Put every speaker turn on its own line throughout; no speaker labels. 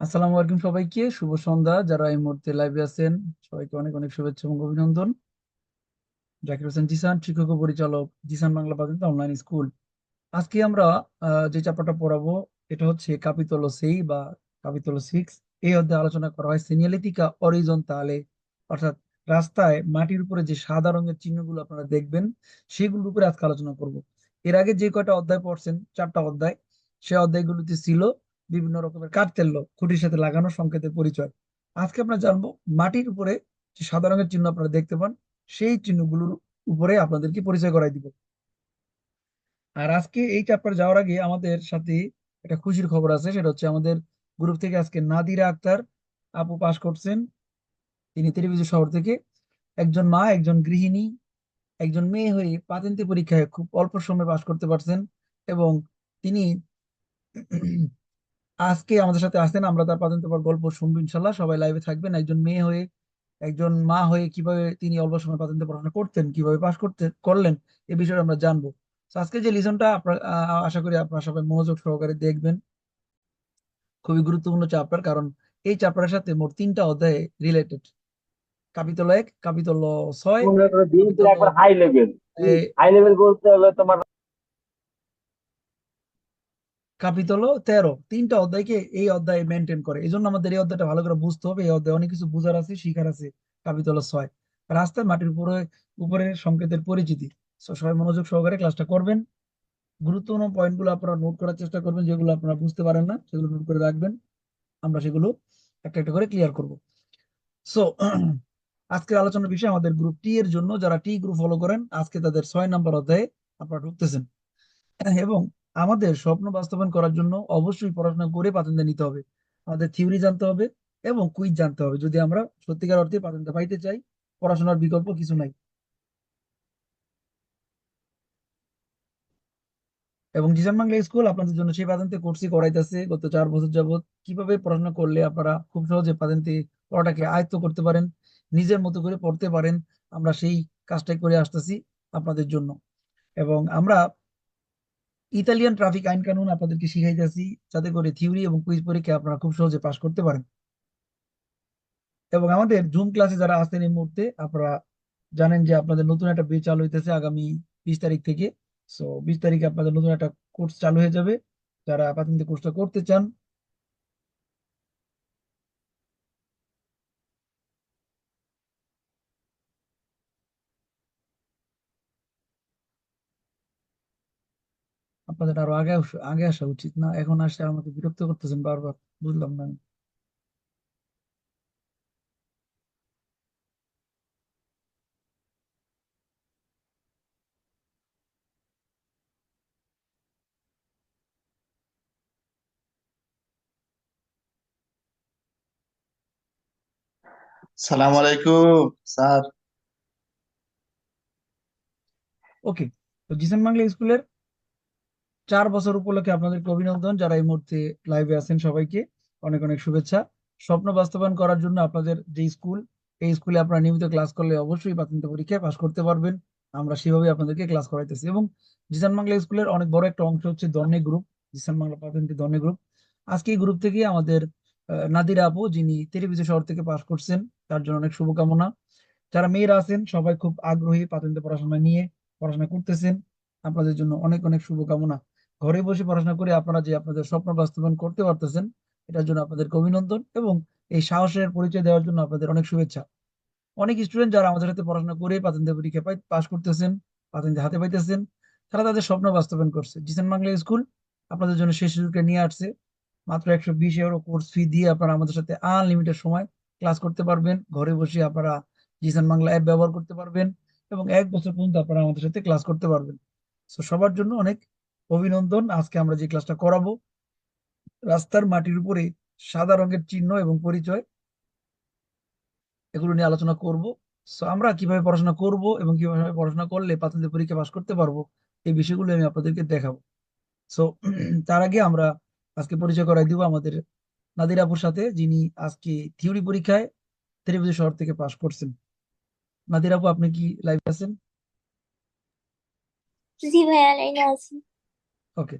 আসসালামু আলাইকুম সবাইকে। শুভ সন্ধ্যা। যারা এই মুহূর্তে লাইভে আছেন, সবাইকে অনেক অনেক শুভেচ্ছা এবং অভিনন্দন। জাকির হোসেন জিসান, শিক্ষক ও পরিচালক জিসান বাংলা প্রাথমিক অনলাইন স্কুল আজকে আমরা যে চ্যাপ্টারটা পড়াবো, এটা হচ্ছে কাপিতলো সেই বা কাপিতলো সিক্স এই অধ্যায়ে আলোচনা করা হয় সিনিয়ালিতিকা অরিজন্তালে অর্থাৎ রাস্তায় মাটির উপরে যে সাদা রঙের চিহ্নগুলো আপনারা দেখবেন, সেগুলোর উপরে আজকে আলোচনা করব। এর আগে যে কয়টা অধ্যায় পড়ছেন, চারটা অধ্যায়, সে অধ্যায়গুলোতে ছিল বিভিন্ন রকমের কার্তেল্য খুঁটির সাথে লাগানো সংকেতের পরিচয়। আজকে আমরা জানব মাটির উপরে যে সাদা রঙের চিহ্ন আপনারা দেখতে পান, সেই চিহ্নগুলোর উপরে আপনাদেরকে পরিচয় করাই দিব। আর আজকে এই চ্যাপ্টার যাওয়ার আগে আমাদের সাথে একটা খুশির খবর আছে, সেটা হচ্ছে আমাদের গ্রুপ থেকে আজকে নাদিরা আক্তার আপু পাশ করছেন। তিনি টেলিভিশন শহর থেকে। একজন মা, একজন গৃহিণী, একজন মেয়ে হয়ে পাতেন্তে পরীক্ষায় খুব অল্প সময়ে পাশ করতে পারছেন এবং তিনি আজকে আমাদের সাথে আসেন আমরা তার পাতেন্তে পর গল্প শুনব ইনশাল্লাহ। সবাই লাইভে থাকবেন। একজন মেয়ে হয়ে একজন মা হয়ে কীভাবে তিনি অল্প সময় পাতেন্তে পড়াশোনা করতেন কীভাবে পাশ করতে করলেন এ বিষয়ে আমরা জানব। আজকে যে লিসনটা আপনার আশা করি আপনারা সবাই মনোযোগ সহকারে দেখবেন। খুবই গুরুত্বপূর্ণ চ্যাপ্টার কারণ এই চ্যাপ্টারের সাথে মোট তিনটা অধ্যায় রিলেটেড কাপিতল এক কাপিতল ছয়
হাই লেভেল হাই লেভেল বলতে হলে তোমার
কাপিতল তেরো, তিনটা অধ্যায়কে এই অধ্যায় মেনটেন করে। এই জন্য আমাদের এই অধ্যায়টা ভালো করে বুঝতে হবে। এই অধ্যায় অনেক কিছু বুঝার আছে, শিখার আছে কাপিতল ছয়। রাস্তায় মাটির উপরে উপরে সংকেতের পরিচিতি। সবাই মনোযোগ সহকারে ক্লাসটা করবেন। গুরুত্বপূর্ণ পয়েন্টগুলো আপনারা নোট করার চেষ্টা করবেন, যেগুলো আপনারা বুঝতে পারেন না, সেগুলো নোট করে রাখবেন। আমরা সেগুলো একটা একটা করে ক্লিয়ার করব। সো আজকের আলোচনার বিষয় আমাদের গ্রুপ টি এর জন্য। যারা টি গ্রুপ ফলো করেন, আজকে তাদের ছয় নম্বর অধ্যায়ে আপনারা ঢুকতেছেন। এবং আমাদের স্বপ্ন বাস্তবায়ন করার জন্য অবশ্যই পড়াশোনা করে পাতেন্দ্র নিতে হবে। আমাদের থিওরি জানতে হবে এবং কুইজ জানতে হবে। যদি আমরা সত্যিকার অর্থে পাতেন্দ্র পাইতে চাই, পড়াশোনার বিকল্প কিছু নাই। এবং জিসান বাংলা স্কুল আপনাদের জন্য সেই পাতেন্তে কোর্সই করাইতেছে গত চার বছর যাবত কীভাবে পড়াশোনা করলে আপনারা খুব সহজে পাতেন্তে পড়াটাকে আয়ত্ত করতে পারেন, নিজের মতো করে পড়তে পারেন, আমরা সেই কাজটাই করে আসতেছি আপনাদের জন্য। এবং আমরা ইতালিয়ান ট্রাফিক আইন কানুন আপনাদেরকে শিখাইতেছি যাতে করে থিওরি এবং কুইজ পরীক্ষা আপনারা খুব সহজে পাশ করতে পারেন। এবং আমাদের জুম ক্লাসে যারা আসতেন এই মুহূর্তে, আপনারা জানেন যে আপনাদের নতুন একটা বে চালু হইতেছে আগামী বিশ তারিখ থেকে। সো বিশ তারিখে আপনাদের নতুন একটা কোর্স চালু হয়ে যাবে। যারা আপাতত কোর্সটা করতে চান আপনাদের আরও আগে আগে আসা উচিত না এখন আসে আমাকে বিরক্ত করতেছেন বারবার বুঝলাম না আমি।
সালাম আলাইকুম স্যার
ওকে তো জিসান বাংলা স্কুলের চার বছর উপলক্ষে আপনাদেরকে অভিনন্দন যারা এই মুহূর্তে লাইভে আছেন সবাইকে। অনেক অনেক শুভেচ্ছা। স্বপ্ন বাস্তবায়ন করার জন্য আপনাদের যে স্কুল এই স্কুলে আপনারা নিয়মিত ক্লাস করলে অবশ্যই প্রাথমিক পরীক্ষায় পাশ করতে পারবেন। আমরা সেভাবে আপনাদেরকে ক্লাস করাইতেছি। এবং জিসান বাংলা স্কুলের অনেক বড় একটা অংশ হচ্ছে দর্নে গ্রুপ জিসান বাংলা প্রাথমিক দর্নে গ্রুপ আজকে এই গ্রুপ থেকে আমাদের নাদিরা আপু, যিনি টেলিভিশন শহর থেকে পাশ করছেন, তার জন্য অনেক শুভকামনা। যারা মেয়েরা আছেন, সবাই খুব আগ্রহী প্রাথমিক পড়াশোনা নিয়ে পড়াশোনা করতেছেন। আপনাদের জন্য অনেক অনেক শুভকামনা। ঘরে বসে পড়াশোনা করে আপনারা যে আপনাদের স্বপ্ন বাস্তবায়ন করতে পারতেছেন, এটার জন্য আপনাদেরকে অভিনন্দন এবং এই সাহসের পরিচয় দেওয়ার জন্য আপনাদের অনেক শুভেচ্ছা। অনেক স্টুডেন্ট যারা আমাদের সাথে পড়াশোনা করে পাতেন্দ্র পরীক্ষা পাশ করতেছেন পাতেন্দ্র হাতে পাইতেছেন, তারা তাদের স্বপ্ন বাস্তবায়ন করছে। জিসান বাংলা স্কুল আপনাদের জন্য সেই সুযোগটা নিয়ে আসছে। মাত্র একশো বিশ ইউরো কোর্স ফি দিয়ে আপনারা আমাদের সাথে আনলিমিটেড সময় ক্লাস করতে পারবেন। ঘরে বসে আপনারা জিসান বাংলা অ্যাপ ব্যবহার করতে পারবেন এবং এক বছর পর্যন্ত আপনারা আমাদের সাথে ক্লাস করতে পারবেন। সবার জন্য অনেক অভিনন্দন। আজকে আমরা যে ক্লাসটা করাবো, রাস্তার মাটির উপরে সাদা রঙের চিহ্ন এবং পরিচয়, এগুলো নিয়ে আলোচনা করব। সো আমরা কীভাবে পড়াশোনা করব এবং কীভাবে পড়াশোনা করলে প্রাথমিক পরীক্ষা পাস করতে পারব, এই বিষয়গুলো আমি আপনাদেরকে দেখাবো। সো তার আগে আমরা আজকে পরিচয় করাই দিব আমাদের নাদির আপুর সাথে, যিনি আজকে থিওরি পরীক্ষায় ত্রিভুজ শহর থেকে পাশ করছেন। নাদির আপু, আপনি কি লাইভ আছেন?
জি ভাইয়া আছি।
ওকে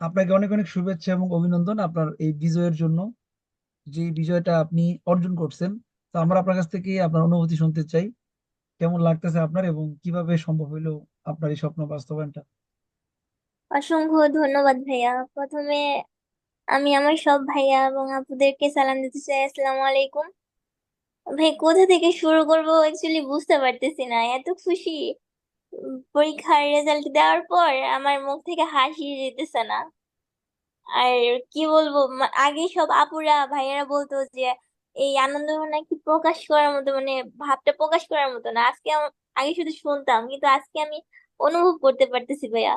আপনাকে অনেক অনেক শুভেচ্ছা এবং অভিনন্দন আপনার এই বিজয়ের জন্য। যে বিজয়টা আপনি অর্জন করছেন, তো আমরা আপনার কাছ থেকে আপনার অনুভূতি শুনতে চাই। কেমন লাগতেছে আপনার এবং কীভাবে সম্ভব হইল আপনার এই স্বপ্ন বাস্তবায়নটা?
অসংখ্য ধন্যবাদ ভাইয়া। প্রথমে আমি আমার সব ভাইয়া এবং আপুদেরকে সালাম দিতে চাই। আসসালামু আলাইকুম। ভাই, কোথা থেকে শুরু করব? অ্যাকচুয়ালি বুঝতে পারতেছি না। এত খুশি। পরীক্ষার রেজাল্ট দেওয়ার পর আমার মুখ থেকে হাসি যেতেছে না। আর কি বলব আগে সব আপুরা, ভাইয়ারা বলতো যে, এই আনন্দ নাকি প্রকাশ করার মতো মানে ভাবটা প্রকাশ করার মতো না। আজকে আগে শুধু শুনতাম, কিন্তু আজকে আমি অনুভব করতে পারতেছি ভাইয়া।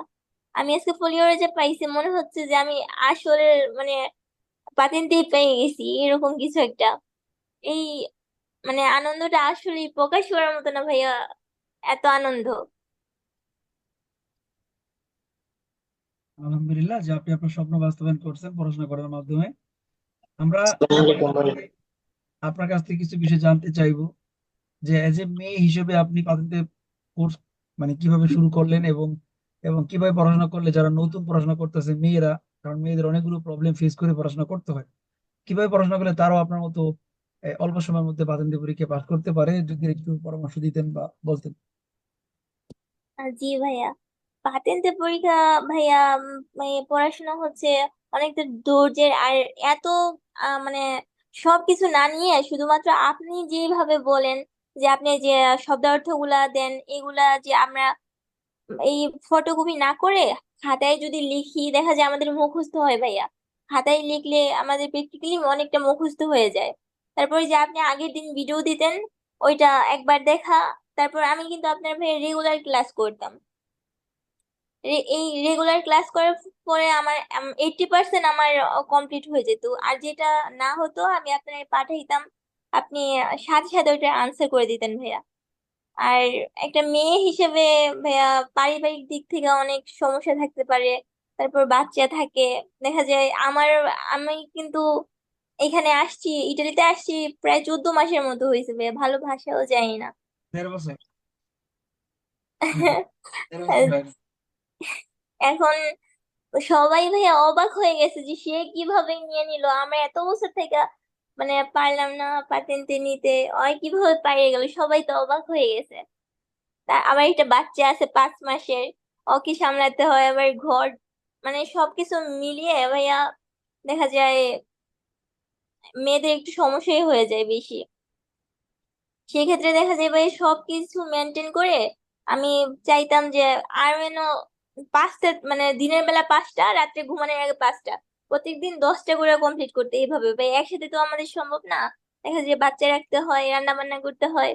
আমি আজকে ফোলিওরে যে পাইছি, মনে হচ্ছে যে আমি আসলে মানে পাতেন্টেই পেয়ে গেছি, এরকম কিছু একটা। এই মানে আনন্দটা আসলে প্রকাশ করার মতো না ভাইয়া, এত আনন্দ।
আলহামদুলিল্লাহ যে আপনি আপনার স্বপ্ন বাস্তবায়ন করছেন পড়াশোনা করার মাধ্যমে। আমরা। আপনার কাছ থেকে কিছু বিষয় জানতে চাইব যে এজ এ মেয়ে হিসেবে আপনি পাতেন্টে কোর্স মানে কীভাবে শুরু করলেন এবং এবং কীভাবে পড়াশোনা করলে যারা নতুন পড়াশোনা করতেছে মেয়েরা কারণ মেয়েদের অনেকগুলো প্রবলেম ফেস করে পড়াশোনা করতে হয় কীভাবে পড়াশোনা করলে তারাও আপনার মতো অল্প সময়ের মধ্যে পাতেন্টে পরীক্ষা পাস করতে পারে যদি একটু পরামর্শ দিতেন বা বলতেন।
জি ভাইয়া। পাতেন্তে পরীক্ষা, ভাইয়া মানে পড়াশোনা হচ্ছে অনেকটা ধৈর্যের আর এত মানে সবকিছু না নিয়ে শুধুমাত্র আপনি যেভাবে বলেন যে আপনি যে শব্দার্থগুলা দেন, এগুলা যে আমরা এই ফটোকপি না করে খাতায় যদি লিখি, দেখা যায় আমাদের মুখস্থ হয় ভাইয়া। খাতায় লিখলে আমাদের প্র্যাকটিক্যালি অনেকটা মুখস্থ হয়ে যায়। তারপরে যে আপনি আগের দিন ভিডিও দিতেন, ওইটা একবার দেখা, তারপর আমি কিন্তু আপনার ভাই রেগুলার ক্লাস করতাম। এই রেগুলার ক্লাস করার পরে আমার এইটটি পার্সেন্ট আমার কমপ্লিট হয়ে যেত। আর যেটা না হতো আমি আপনাকে পাঠাইতাম আপনি সাথে সাথে ওইটা আনসার করে দিতেন ভাইয়া। আর একটা মেয়ে হিসেবে ভাইয়া পারিবারিক দিক থেকে অনেক সমস্যা থাকতে পারে তারপর বাচ্চা থাকে। দেখা যায় আমার আমি কিন্তু এখানে আসছি ইটালিতে আসছি প্রায় চোদ্দ মাসের মতো হয়েছে ভাইয়া ভালো ভাষাও জানি না। এখন সবাই ভাইয়া অবাক হয়ে গেছে যে সে কীভাবে নিয়ে নিল। আমরা এত বছর থেকে মানে পারলাম না পাতেন্তে নিতে, ওই কীভাবে পাইয়ে গেল, সবাই তো অবাক হয়ে গেছে। তা আমার একটা বাচ্চা আছে পাঁচ মাসের, ওকে সামলাতে হয়, আবার ঘর মানে সবকিছু মিলিয়ে ভাইয়া দেখা যায় মেয়েদের একটু সমস্যাই হয়ে যায় বেশি। সেক্ষেত্রে দেখা যায় ভাই সবকিছু মেনটেন করে আমি চাইতাম যে আর যেন পাঁচটা মানে দিনের বেলা পাঁচটা, রাত্রে ঘুমানোর আগে পাঁচটা। প্রত্যেকদিন দশটা করে কমপ্লিট করতে এইভাবে। ভাই, একসাথে তো আমাদের সম্ভব না। দেখা যায় বাচ্চা রাখতে হয় রান্না বান্না করতে হয়।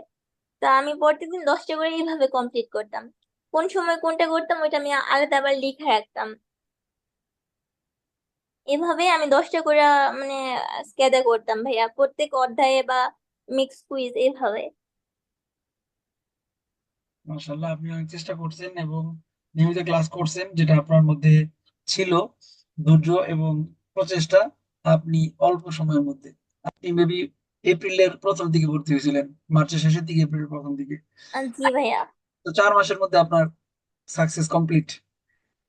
তা আমি প্রত্যেকদিন দশটা করে এইভাবে কমপ্লিট করতাম। কোন সময় কোনটা করতাম, ওইটা আমি আলাদা আবার লিখে রাখতাম। এভাবে আমি দশটা করে মানে স্ক্যাদা করতাম ভাইয়া। প্রত্যেক অধ্যায়ে বা মিক্স কুইজ এভাবে
মাশাআল্লাহ, আপনি অনেক চেষ্টা করছেন এবং নিয়মিত ক্লাস করছেন যেটা আপনার মধ্যে ছিল ধৈর্য এবং প্রচেষ্টা আপনি অল্প সময়ের মধ্যে আপনি মেবি এপ্রিলের প্রথম দিকে ভর্তি হয়েছিলেন মার্চের শেষের দিকে এপ্রিলের প্রথম দিকে।
জি ভাইয়া।
তো চার মাসের মধ্যে আপনার সাকসেস কমপ্লিট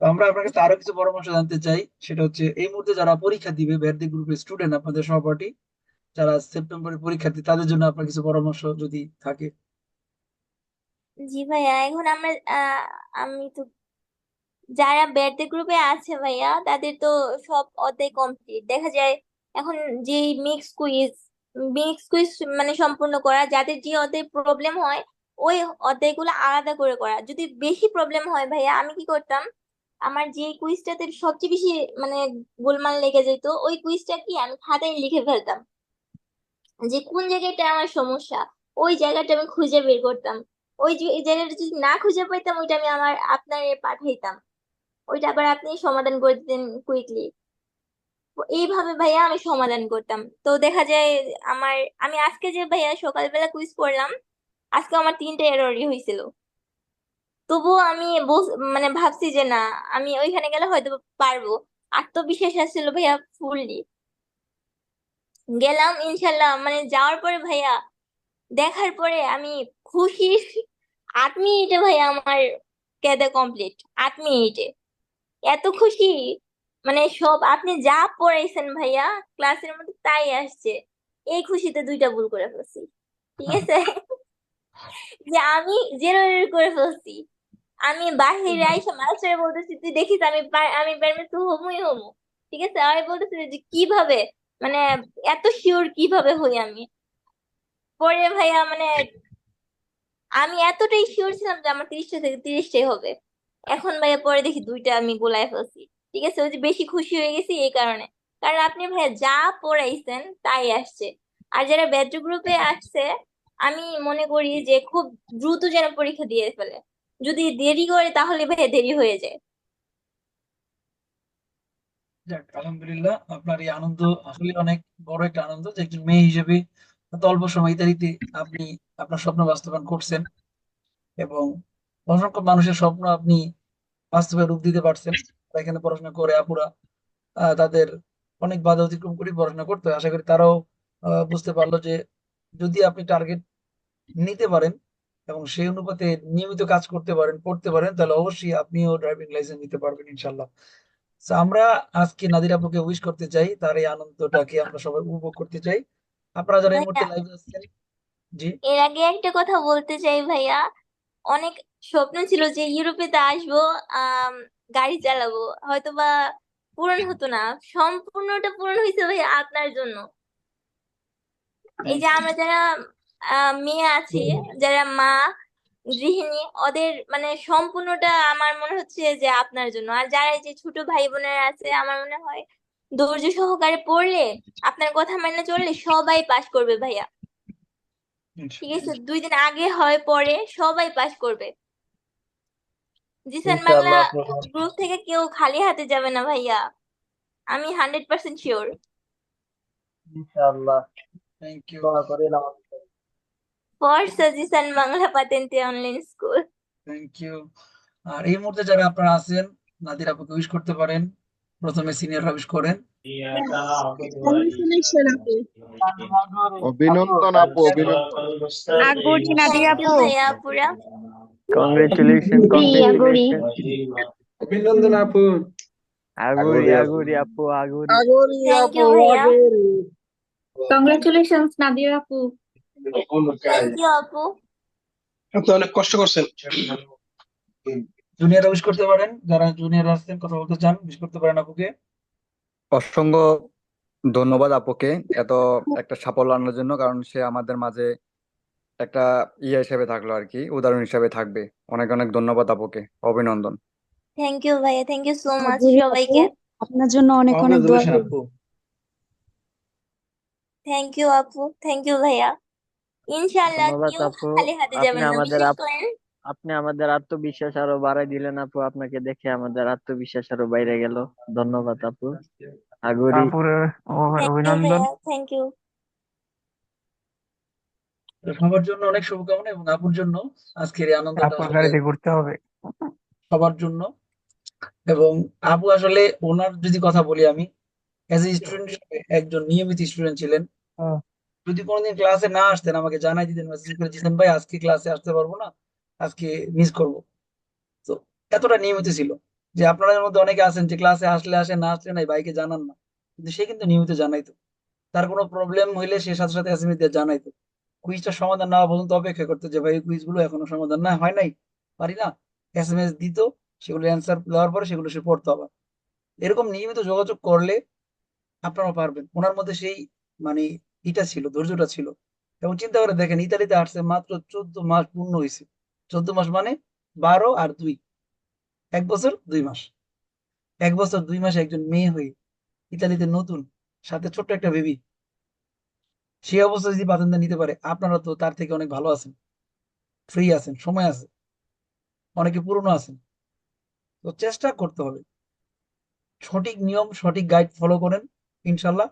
তো আমরা আপনার কাছে আরও কিছু পরামর্শ জানতে চাই সেটা হচ্ছে এই মুহূর্তে যারা পরীক্ষা দিবে ব্যারদি গ্রুপের স্টুডেন্ট আপনাদের সহপাঠী যারা সেপ্টেম্বরে পরীক্ষা পরীক্ষার্থী তাদের জন্য আপনার কিছু পরামর্শ যদি থাকে।
জি ভাইয়া এখন আমরা আহ, আমি তো যারা ব্যাডে গ্রুপে আছে ভাইয়া তাদের তো সব অধ্যায় কমপ্লিট দেখা যায় এখন যে মিক্স কুইজ মিক্স কুইজ মানে সম্পূর্ণ করা যাদের যে অধ্যায় প্রবলেম হয় ওই অধ্যায়গুলো আলাদা করে করা। যদি বেশি প্রবলেম হয় ভাইয়া আমি কি করতাম আমার যে কুইজটাতে সবচেয়ে বেশি মানে গোলমাল লেগে যেত ওই কুইজটা কি আমি খাতায় লিখে ফেলতাম। যে কোন জায়গাটা আমার সমস্যা ওই জায়গাটা আমি খুঁজে বের করতাম। ওই জায়গাটা যদি না খুঁজে পাইতাম, ওইটা আমি আমার আপনার পাঠাইতাম। ওইটা আবার আপনি সমাধান করে দিতেন কুইকলি এইভাবে ভাইয়া আমি সমাধান করতাম। তো দেখা যায় আমার, আমি আজকে যে ভাইয়া সকালবেলা কুইজ করলাম, আজকে আমার তিনটে এররই হয়েছিল তবুও আমি মানে ভাবছি যে না, আমি ওইখানে গেলে হয়তো পারব। আত্মবিশ্বাস আসছিল ভাইয়া ফুললি। গেলাম, ইনশাল্লাহ মানে যাওয়ার পরে ভাইয়া, দেখার পরে আমি খুশি আট মিনিটে ভাইয়া আমার কেদা কমপ্লিট আট মিনিটে। এত খুশি? মানে সব আপনি যা পড়াইছেন ভাইয়া ক্লাসের মধ্যে তাই আসছে। এই খুশিতে দুইটা ভুল করে ফেলছি ঠিক আছে? যে আমি জেরো করে ফেলছি। আমি বাহিরে আইসা মাস্টার বলতেছি তুই দেখিস আমি আমি পারবে তো হমুই হমু ঠিক আছে? আমি বলতেছি যে কীভাবে? মানে এত শিওর কীভাবে হই আমি? পরে ভাইয়া মানে আমি এতটাই শিওর ছিলাম যে আমার তিরিশটা থেকে তিরিশটাই হবে। এখন ভাইয়া পরে দেখি দুইটা আমি গোলায় ফেলছি। ঠিক আছে, ওই যে বেশি খুশি হয়ে গেছি এই কারণে। কারণ আপনি ভাইয়া যা পড়াইছেন তাই আসছে। আর যারা ব্যাচ গ্রুপে আসছে, আমি মনে করি যে খুব দ্রুত যেন পরীক্ষা দিয়ে ফেলে। যদি দেরি করে তাহলে ভাইয়া দেরি হয়ে যায়।
আলহামদুলিল্লাহ, আপনার এই আনন্দ আসলে অনেক বড় একটা আনন্দ যে একজন মেয়ে হিসেবে অল্প সময় ইতালিতে আপনি আপনার স্বপ্ন বাস্তবায়ন করছেন এবং অসংখ্য মানুষের স্বপ্ন আপনি বাস্তবে রূপ দিতে পারছেন। এখানে পড়াশোনা করে, আপুরা তাদের অনেক বাধা অতিক্রম করে পড়াশোনা করতে আশা করি তারাও বুঝতে পারল যে যদি আপনি টার্গেট নিতে পারেন এবং সেই অনুপাতে নিয়মিত কাজ করতে পারেন, পড়তে পারেন, তাহলে অবশ্যই আপনিও ড্রাইভিং লাইসেন্স নিতে পারবেন ইনশাল্লাহ আমরা আজকে নাদির আপুকে উইশ করতে চাই। তার এই আনন্দটাকে আমরা সবাই উপভোগ করতে চাই। আপনারা যারা এই মুহূর্তে লাইভে আছেন জি।
এর আগে একটা কথা বলতে চাই ভাইয়া। অনেক স্বপ্ন ছিল যে ইউরোপেতে আসব গাড়ি চালাবো। হয়তোবা পূরণ হতো না। সম্পূর্ণটা পূরণ হয়েছে ভাইয়া আপনার জন্য। এই যে আমরা যারা আহ, মেয়ে আছি যারা মা গৃহিণী ওদের মানে সম্পূর্ণটা আমার মনে হচ্ছে যে আপনার জন্য। আর যারা এই যে ছোট ভাই বোনেরা আছে আমার মনে হয় ধৈর্য সহকারে পড়লে আপনার কথা মেনে চললে সবাই পাশ করবে ভাইয়া। ঠিক আছে? দুই দিন আগে হয় পরে সবাই পাশ করবে। জিসান বাংলা গ্রুপ থেকে কেউ খালি হাতে যাবে না ভাইয়া। আমি হান্ড্রেড পার্সেন্ট শিওর।
ইনশাআল্লাহ।
Thank you.
For Jisan Bangla পাতেন্তে online school
thank you আর এই মুহূর্তে যারা আপনারা আছেন নাদির আপুকে উইশ করতে পারেন। প্রথমে সিনিয়র উইশ করেন।
অভিনন্দন আপু অভিনন্দন।
আগুরি আপু।
কংগ্রেচুলেশন
আগুরি।
অভিনন্দন আপু।
আগুরি
আগুরি আপু।
আগুরি আপু আগুরি।
থ্যাংক ইউ
নাদিয়া আপু
থ্যাংক ইউ আপু।
আপনি অনেক কষ্ট করছেন।
জুনিয়র উইশ করতে পারেন যারা জুনিয়র আছেন কথা বলতে চান উইশ করতে পারেন আপুকে।
অসংখ্য ধন্যবাদ আপুকে এত একটা সাফল্য আনার জন্য কারণ সে আমাদের মাঝে একটা ইয়ে হিসেবে থাকল আর কি উদাহরণ হিসেবে থাকবে। অনেক অনেক ধন্যবাদ আপুকে অভিনন্দন।
থ্যাংক ইউ ভাইয়া থ্যাংক ইউ সো মাচ
আপু?
সবাইকে।
আপনার জন্য অনেক অনেক দোয়া
আপু।
থ্যাংক ইউ আপু থ্যাংক ইউ ভাইয়া। ইনশাআল্লাহ
ধন্যবাদ আপু।
খালি হাতে
আপনি
যাবেন না
আমাদের আপ-
করেন
আপনি আমাদের আত্মবিশ্বাস আরও বাড়াই দিলেন আপু আপনাকে দেখে আমাদের আত্মবিশ্বাস আরও বাইরে গেল। ধন্যবাদ আপু। আগুরি।
অভিনন্দন।
থ্যাংক ইউ
সবার জন্য অনেক শুভকামনা এবং আপুর জন্য আজকের এই
ঘুরতে হবে।
সবার জন্য। এবং আপু আসলে ওনার যদি কথা বলি আমি অ্যাজ এ স্টুডেন্ট একজন নিয়মিত স্টুডেন্ট ছিলেন। যদি কোনোদিন ক্লাসে না আসতেন আমাকে জানাই দিতেন মেসেজ করে জিতেন ভাই আজকে ক্লাসে আসতে পারব না? আজকে মিস করব। তো এতটা নিয়মিত ছিল যে আপনাদের মধ্যে অনেকে আছেন যে ক্লাসে আসলে আসে, না আসলে নাই, ভাইকে জানান না। কিন্তু সে কিন্তু নিয়মিত জানাইতো। তার কোনো প্রবলেম হইলে সে সাথে সাথে এসএমএস দিয়ে জানাইতো। কুইজটা সমাধান না পর্যন্ত অপেক্ষা করতো যে, ভাই কুইজগুলো এখনও সমাধান না, হয় নাই? পারি না। এসএমএস দিত, সেগুলো অ্যান্সার দেওয়ার পরে সেগুলো সে পড়তো আবার। এরকম নিয়মিত যোগাযোগ করলে আপনারা পারবেন। ওনার মধ্যে সেই মানে ইটা ছিল, ধৈর্যটা ছিল। এবং চিন্তা করে দেখেন, ইতালিতে আসছে মাত্র চোদ্দ মাস পূর্ণ হয়েছে চোদ্দ মাস মানে বারো আর দুই। এক বছর, দুই মাস। এক বছর, দুই মাসে একজন মেয়ে হয়ে ইতালিতে নতুন, সাথে ছোট্ট একটা বেবি সে অবস্থা যদি পাতেনটা নিতে পারে, আপনারা তো তার থেকে অনেক ভালো আছেন। ফ্রি আছেন, সময় আছে। অনেকে পুরনো আছেন। তো চেষ্টা করতে হবে। সঠিক নিয়ম, সঠিক গাইড ফলো করেন, ইনশাল্লাহ।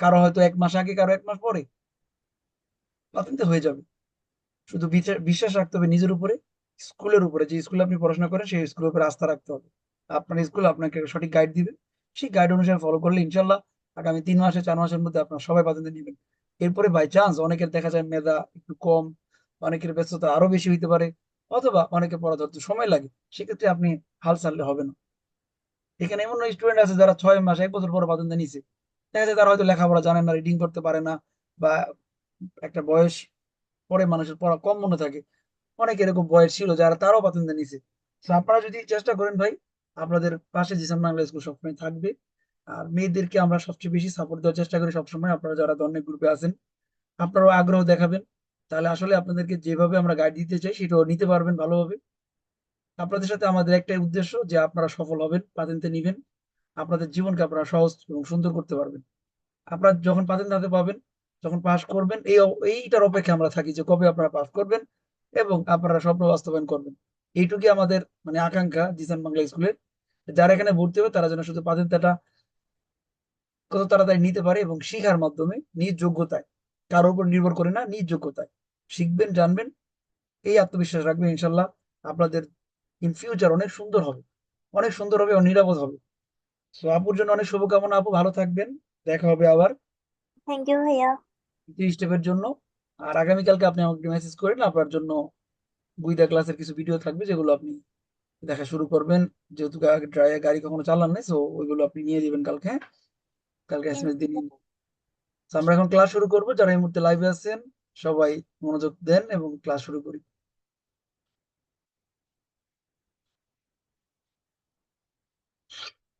কারও হয়তো এক মাস আগে, কারও এক মাস পরে। পাতেনতে হয়ে যাবে। শুধু বিশ্বাস রাখতে হবে নিজের উপরে, স্কুলের উপরে। যে স্কুলে আপনি পড়াশোনা করেন, সেই স্কুলের উপরে আস্থা রাখতে হবে। আপনার স্কুল আপনাকে সঠিক গাইড দিবে। সেই গাইড অনুসারে ফলো করলে ইনশাল্লাহ আগামী তিন মাসে, চার মাসের মধ্যে আপনার সবাই পাতেন্তে নেবেন। এরপরে বাই চান্স অনেকের দেখা যায় মেধা একটু কম, অনেকের ব্যস্ততা আরও বেশি হইতে পারে, অথবা অনেকে পড়া ধরতে সময় লাগে, সেক্ষেত্রে আপনি হাল ছাড়লে হবে না। এখানে এমন স্টুডেন্ট আছে যারা ছয় মাস, এক বছর পর পাতেন নিছে। দেখা যায় তারা হয়তো লেখাপড়া জানে না রিডিং করতে পারে না, বা একটা বয়স পরে মানুষের পড়া কম মনে থাকে। অনেক এরকম বয়স ছিল যারা তারাও পাতেন নিছে। আপনারা যদি চেষ্টা করেন ভাই, আপনাদের পাশে জিসান বাংলা স্কুল সবসময় থাকবে। আর মেয়েদেরকে আমরা সবচেয়ে বেশি সাপোর্ট দেওয়ার চেষ্টা করি সবসময়। আপনারা যারা ধরনের গ্রুপে আছেন, আপনারাও আগ্রহ দেখাবেন। তাহলে আসলে আপনাদেরকে যেভাবে আমরা গাইড দিতে চাই, সেটাও নিতে পারবেন ভালোভাবে। আপনাদের সাথে আমাদের একটাই উদ্দেশ্য যে আপনারা সফল হবেন, পাতেন্তে নিবেন। আপনাদের জীবনকে আপনারা সহজ এবং সুন্দর করতে পারবেন। আপনারা যখন পাতেন্ট হাতে পাবেন। যখন পাস করবেন, এই এইটার অপেক্ষা আমরা থাকি যে কবে আপনারা পাশ করবেন এবং আপনারা স্বপ্ন বাস্তবায়ন করবেন। এইটুকুই আমাদের মানে আকাঙ্ক্ষা জিসান বাংলা স্কুলের যারা এখানে ভর্তি হবে, তারা যেন শুধু পাতেন্টাটা কত তাড়াতাড়ি নিতে পারে এবং শিখার মাধ্যমে নিজ যোগ্যতায়, কারোর উপর নির্ভর করে না, নিজ যোগ্যতায় শিখবেন, জানবেন, এই আত্মবিশ্বাস রাখবেন ইনশাল্লাহ। আপনাদের ইন ফিউচার অনেক সুন্দর হবে, অনেক সুন্দর হবে ও নিরাপদ হবে। তো আপুর জন্য অনেক শুভকামনা, আপু ভালো থাকবেন, দেখা হবে আবার।
থ্যাংক ইউ ভাইয়া।
দ্বিতীয় স্টেপের জন্য। আর আগামীকালকে আপনি আমাকে মেসেজ করেন আপনার জন্য গুইদা ক্লাসের কিছু ভিডিও থাকবে যেগুলো আপনি দেখা শুরু করবেন। যেহেতু গাড়ি কখনো চালান নাই তো ওইগুলো আপনি নিয়ে যাবেন কালকে। হ্যাঁ। কালকে এসএমএস দিন নিন তো আমরা এখন ক্লাস শুরু করব। যারা এই মুহূর্তে লাইভে আছেন সবাই মনোযোগ দেন এবং ক্লাস শুরু করি।